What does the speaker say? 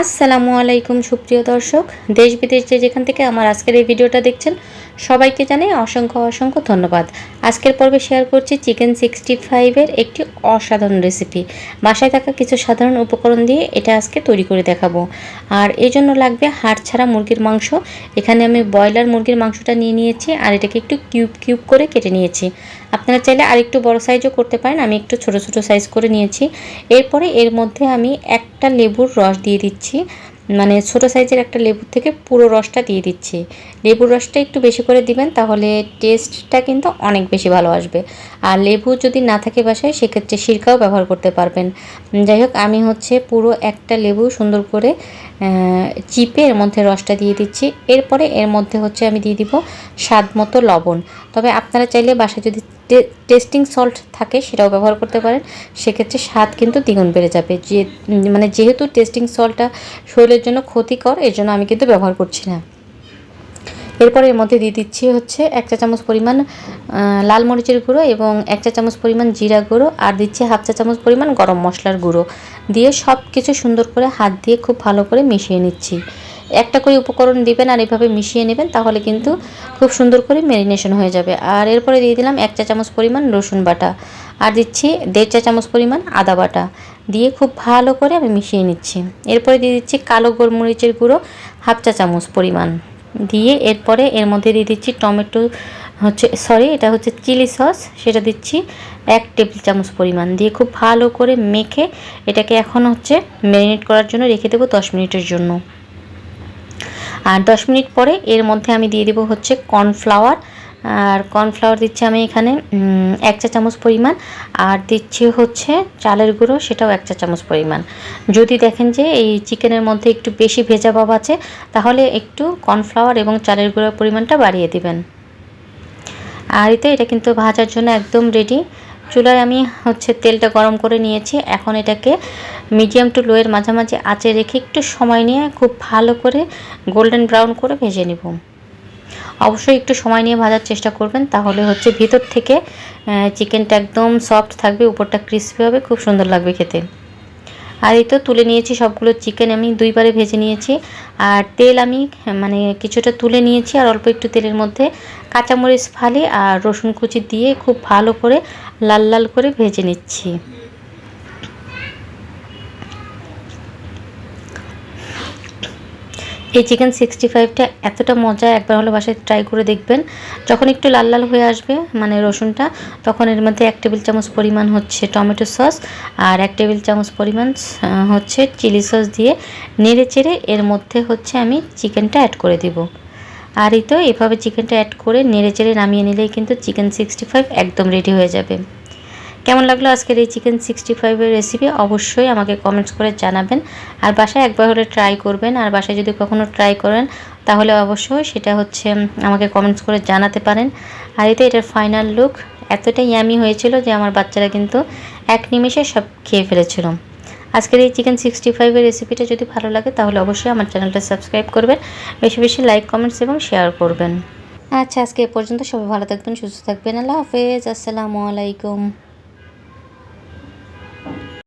আসসালামু আলাইকুম, সুপ্রিয় দর্শক। দেশ বিদেশ যে যেখান থেকে আমার আজকের এই ভিডিওটা দেখছেন, সবাইকে জানাই অসংখ্য অসংখ্য ধন্যবাদ। আজকের পর্বে শেয়ার করছি চিকেন সিক্সটি ফাইভের একটি অসাধারণ রেসিপি বাসায় থাকা কিছু সাধারণ উপকরণ দিয়ে এটা আজকে তৈরি করে দেখাবো। আর এই জন্য লাগবে হাড় ছাড়া মুরগির মাংস। এখানে আমি ব্রয়লার মুরগির মাংসটা নিয়ে নিয়েছি আর এটাকে একটু কিউব কিউব করে কেটে নিয়েছি। আপনারা চাইলে আরেকটু বড় সাইজও করতে পারেন, আমি একটু ছোট ছোট সাইজ করে নিয়েছি। এরপরে এর মধ্যে আমি একটা লেবুর রস দিয়ে দিচ্ছি। মানে ছোট সাইজের একটা লেবুর থেকে পুরো রসটা দিয়ে দিচ্ছি। লেবুর রসটা একটু বেশি করে দিবেন, তাহলে টেস্টটা কিন্তু অনেক বেশি ভালো আসবে। আর লেবু যদি না থাকে বাসায়, সেক্ষেত্রে সিরকাও ব্যবহার করতে পারবেন। যাই হোক, আমি হচ্ছে পুরো একটা লেবু সুন্দর করে চিপে এর মধ্যে রসটা দিয়ে দিচ্ছি। এরপরে এর মধ্যে হচ্ছে আমি দিয়ে দিব স্বাদ মতো লবণ। তবে আপনারা চাইলে বাসায় যদি টেস্টিং সল্ট থাকে, সেটাও ব্যবহার করতে পারেন। সেক্ষেত্রে স্বাদ কিন্তু দ্বিগুণ বেড়ে যাবে। যে মানে যেহেতু টেস্টিং সল্টটা শরীরের জন্য ক্ষতিকর, এর জন্য আমি কিন্তু ব্যবহার করছি না। এরপর এর মধ্যে দিয়ে দিচ্ছি হচ্ছে এক চা চামচ পরিমাণ লাল মরিচের গুঁড়ো এবং এক চা চামচ পরিমাণ জিরা গুঁড়ো আর দিচ্ছি হাফ চা চামচ পরিমাণ গরম মশলার গুঁড়ো। দিয়ে সব কিছু সুন্দর করে হাত দিয়ে খুব ভালো করে মিশিয়ে নিচ্ছি। একটা করে উপকরণ দিবেন আর এভাবে মিশিয়ে নেবেন, তাহলে কিন্তু খুব সুন্দর করে ম্যারিনেশন হয়ে যাবে। আর এরপরে দিয়ে দিলাম এক চা চামচ পরিমাণ রসুন বাটা। আর দিচ্ছি দেড় চা চামচ পরিমাণ আদা বাটা। দিয়ে খুব ভালো করে আমি মিশিয়ে নিচ্ছি। এরপরে দিয়ে দিচ্ছি কালো গোলমরিচের গুঁড়ো হাফ চা চামচ পরিমাণ। দিয়ে এরপরে এর মধ্যে দিয়ে দিচ্ছি টমেটো হচ্ছে সরি এটা হচ্ছে চিলি সস, সেটা দিচ্ছি এক টেবিল চামচ পরিমাণ। দিয়ে খুব ভালো করে মেখে এটাকে এখন হচ্ছে ম্যারিনেট করার জন্য রেখে দেবো দশ মিনিটের জন্য। আর দশ মিনিট পরে এর মধ্যে আমি দিয়ে দেবো হচ্ছে কর্নফ্লাওয়ার। আর কর্নফ্লাওয়ার দিচ্ছি আমি এখানে এক চা চামচ পরিমাণ। আর দিচ্ছি হচ্ছে চালের গুঁড়ো, সেটাও এক চা চামচ পরিমাণ। যদি দেখেন যে এই চিকেনের মধ্যে একটু বেশি ভেজা ভাব আছে, তাহলে একটু কর্নফ্লাওয়ার এবং চালের গুঁড়োর পরিমাণটা বাড়িয়ে দিবেন। আর এতে এটা কিন্তু ভাজার জন্য একদম রেডি চুলায় আমি হচ্ছে তেলটা গরম করে নিয়েছি। এখন এটাকে মিডিয়াম টু লোয়ের মাঝামাঝি আঁচে রেখে একটু সময় নিয়ে খুব ভালো করে গোল্ডেন ব্রাউন করে ভেজে নেব। অবশ্যই একটু সময় নিয়ে ভাজার চেষ্টা করবেন, তাহলে হচ্ছে ভিতর থেকে চিকেনটা একদম সফট থাকবে, উপরটা ক্রিসপি হবে, খুব সুন্দর লাগবে খেতে। আর এই তো তুলে নিয়েছি সবগুলো চিকেন আমি দুইবারে ভেজে নিয়েছি। আর তেল আমি মানে কিছুটা তুলে নিয়েছি আর অল্প একটু তেলের মধ্যে কাঁচামরিচ ফালি আর রসুন কুচি দিয়ে খুব ভালো করে লাল লাল করে ভেজে নিচ্ছি। এই চিকেন সিক্সটি ফাইভটা এতটা মজা, একবার হলো বাসায় ট্রাই করে দেখবেন। যখন একটু লাল লাল হয়ে আসবে মানে রসুনটা, তখন এর মধ্যে এক টেবিল চামচ পরিমাণ হচ্ছে টমেটো সস আর এক টেবিল চামচ পরিমাণ হচ্ছে চিলি সস দিয়ে নেড়ে চেড়ে এর মধ্যে হচ্ছে আমি চিকেনটা অ্যাড করে দিব। আর এই তো এভাবে চিকেনটা অ্যাড করে নেড়ে চেড়ে নামিয়ে নিলেই কিন্তু চিকেন সিক্সটি ফাইভ একদম রেডি হয়ে যাবে। কেমন লাগল আজকের এই চিকেন সিক্সটি ফাইভের রেসিপি অবশ্যই আমাকে কমেন্টস করে জানাবেন। আর বাসায় একবার হলে ট্রাই করবেন। আর বাসায় যদি কখনও ট্রাই করেন, তাহলে অবশ্যই সেটা হচ্ছে আমাকে কমেন্টস করে জানাতে পারেন। আর এতে এটার ফাইনাল লুক এতটাই ইয়ামি হয়েছিল যে আমার বাচ্চারা কিন্তু এক নিমেষে সব খেয়ে ফেলেছিল। আজকের এই চিকেন সিক্সটি ফাইভের রেসিপিটা যদি ভালো লাগে, তাহলে অবশ্যই আমার চ্যানেলটা সাবস্ক্রাইব করবেন। বেশি বেশি লাইক কমেন্টস এবং শেয়ার করবেন। আচ্ছা আজকে এ পর্যন্ত সবাই ভালো থাকবেন, সুস্থ থাকবেন। আল্লাহ হাফেজ। আসসালামু আলাইকুম।